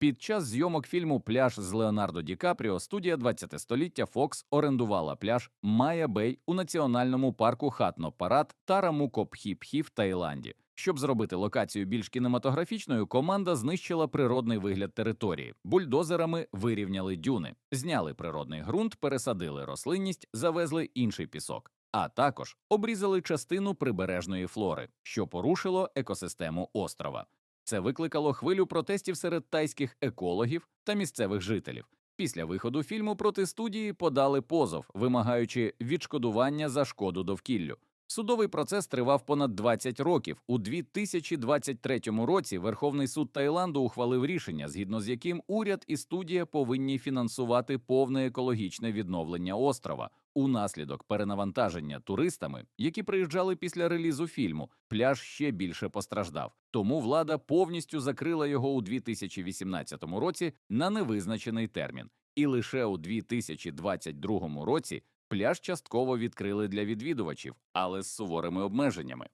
Під час зйомок фільму Пляж з Леонардо Ді Капріо студія 20 століття Fox орендувала пляж Майя Бей у національному парку Хатно Парад Тарамукопхі-Пхі в Таїланді. Щоб зробити локацію більш кінематографічною, команда знищила природний вигляд території. Бульдозерами вирівняли дюни, зняли природний ґрунт, пересадили рослинність, завезли інший пісок. А також обрізали частину прибережної флори, що порушило екосистему острова. Це викликало хвилю протестів серед тайських екологів та місцевих жителів. Після виходу фільму проти студії подали позов, вимагаючи відшкодування за шкоду довкіллю. Судовий процес тривав понад 20 років. У 2023 році Верховний суд Таїланду ухвалив рішення, згідно з яким уряд і студія повинні фінансувати повне екологічне відновлення острова. Унаслідок перенавантаження туристами, які приїжджали після релізу фільму, пляж ще більше постраждав. Тому влада повністю закрила його у 2018 році на невизначений термін, і лише у 2022 році пляж частково відкрили для відвідувачів, але з суворими обмеженнями.